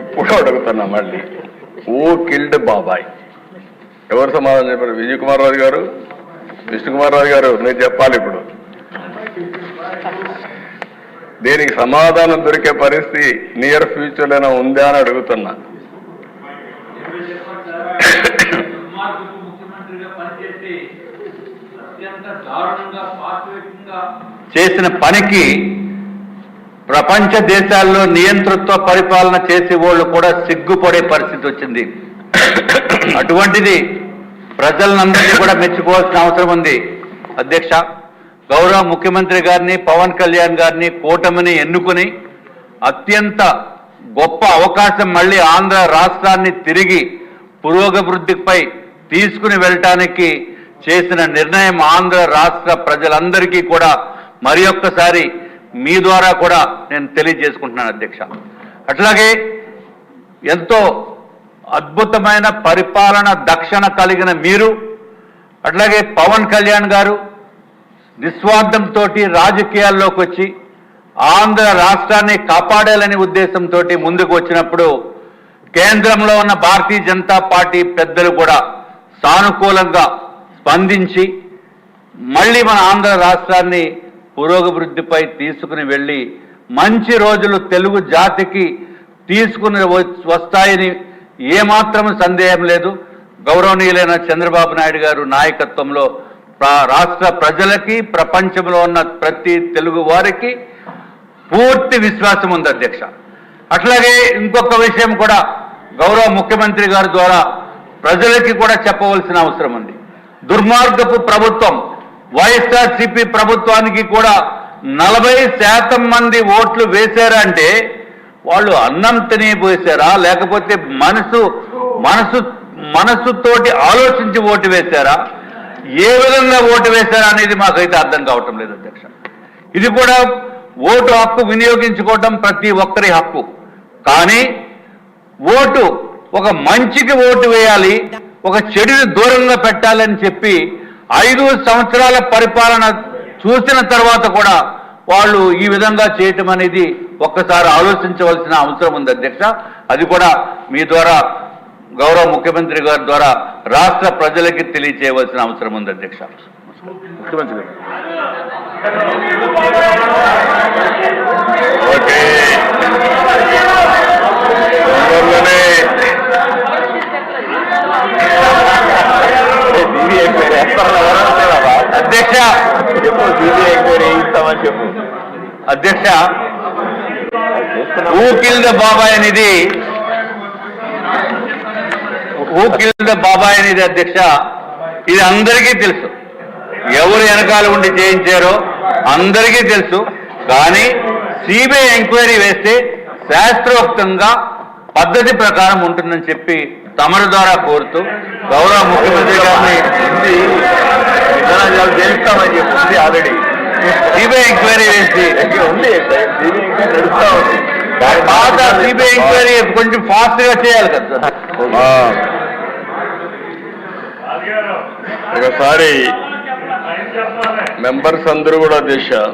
ఇప్పుడు అడుగుతున్నా మళ్ళీ. ఓ కిల్డ్ బాబాయ్. ఎవరు సమాధానం చెప్పారు? విజయ్ కుమార్ రాజు గారు? విష్ణు కుమార్ రాజు గారు మీరు చెప్పాలి ఇప్పుడు. దీనికి సమాధానం దొరికే పరిస్థితి నియర్ ఫ్యూచర్లోనే ఉందా అని అడుగుతున్నా. చేసిన పనికి ప్రపంచ దేశాల్లో నియంతృత్వ పరిపాలన చేసే వాళ్ళు కూడా సిగ్గుపడే పరిస్థితి వచ్చింది. అటువంటిది ప్రజలందరినీ కూడా మెచ్చుకోవాల్సిన అవసరం ఉంది. అధ్యక్ష గౌరవ ముఖ్యమంత్రి గారిని పవన్ కళ్యాణ్ గారిని కూటమిని ఎన్నుకుని అత్యంత గొప్ప అవకాశం మళ్ళీ ఆంధ్ర రాష్ట్రాన్ని తిరిగి పురోగవృద్ధిపై తీసుకుని వెళ్ళటానికి చేసిన నిర్ణయం ఆంధ్ర రాష్ట్ర ప్రజలందరికీ కూడా మరి ఒక్కసారి మీ ద్వారా కూడా నేను తెలియజేసుకుంటున్నాను అధ్యక్ష. అట్లాగే ఎంతో అద్భుతమైన పరిపాలన దక్షణ కలిగిన మీరు అట్లాగే పవన్ కళ్యాణ్ గారు నిస్వార్థంతో రాజకీయాల్లోకి వచ్చి ఆంధ్ర రాష్ట్రాన్ని కాపాడాలనే ఉద్దేశంతో ముందుకు వచ్చినప్పుడు కేంద్రంలో ఉన్న భారతీయ జనతా పార్టీ పెద్దలు కూడా సానుకూలంగా స్పందించి మళ్ళీ మన ఆంధ్ర రాష్ట్రాన్ని పురోగవృద్ధిపై తీసుకుని వెళ్ళి మంచి రోజులు తెలుగు జాతికి తీసుకుని వస్తాయని ఏమాత్రం సందేహం లేదు. గౌరవనీయులైన చంద్రబాబు నాయుడు గారు నాయకత్వంలో రాష్ట్ర ప్రజలకి ప్రపంచంలో ఉన్న ప్రతి తెలుగు వారికి పూర్తి విశ్వాసం ఉంది అధ్యక్ష. అట్లాగే ఇంకొక విషయం కూడా గౌరవ ముఖ్యమంత్రి గారి ద్వారా ప్రజలకి కూడా చెప్పవలసిన అవసరం ఉంది. దుర్మార్గపు ప్రభుత్వం వైఎస్ఆర్సిపి ప్రభుత్వానికి కూడా నలభై శాతం మంది ఓట్లు వేశారంటే వాళ్ళు అన్నం తినిపోసారా లేకపోతే మనసు మనసు మనసుతోటి ఆలోచించి ఓటు వేశారా ఏ విధంగా ఓటు వేశారా అనేది మాకైతే అర్థం కావటం లేదు అధ్యక్ష. ఇది కూడా ఓటు హక్కు వినియోగించుకోవటం ప్రతి ఒక్కరి హక్కు. కానీ ఓటు ఒక మంచికి ఓటు వేయాలి ఒక చెడుని దూరంగా పెట్టాలని చెప్పి ఐదు సంవత్సరాల పరిపాలన చూసిన తర్వాత కూడా వాళ్ళు ఈ విధంగా చేయటం అనేది ఒక్కసారి ఆలోచించవలసిన అవసరం ఉంది అధ్యక్ష. అది కూడా మీ ద్వారా గౌరవ ముఖ్యమంత్రి గారి ద్వారా రాష్ట్ర ప్రజలకి తెలియచేయవలసిన అవసరం ఉంది అధ్యక్ష. ముఖ్యమంత్రి గారు. ఓకే తొందరలోనే సిబిఐ ఎంక్వైరీ వేస్తామని ఎవరు అంటారా అధ్యక్ష. చెప్పు సిబిఐ ఎంక్వైరీ వేయిస్తామని చెప్పు అధ్యక్ష ద బాబాయ్ అనేది ఊకిల్ ద బాబాయ్ అనేది అధ్యక్ష? ఇది అందరికీ తెలుసు. ఎవరు వెనకాల ఉండి చేయించారో అందరికీ తెలుసు. కానీ సిబిఐ ఎంక్వైరీ వేస్తే శాస్త్రోక్తంగా పద్ధతి ప్రకారం ఉంటుందని చెప్పి తమరి ద్వారా కోరుతూ గౌరవ ముఖ్యమంత్రి గారిని చేయిస్తామని చెప్పి ఉంది ఆల్రెడీ. సిబిఐ ఎంక్వైరీ వేసి ఉంది నడుస్తా ఉంది. పాత సిబిఐ ఎంక్వైరీ కొంచెం ఫాస్ట్గా చేయాలి కదా. ఒకసారి మెంబర్స్ అందరూ కూడా దిశ.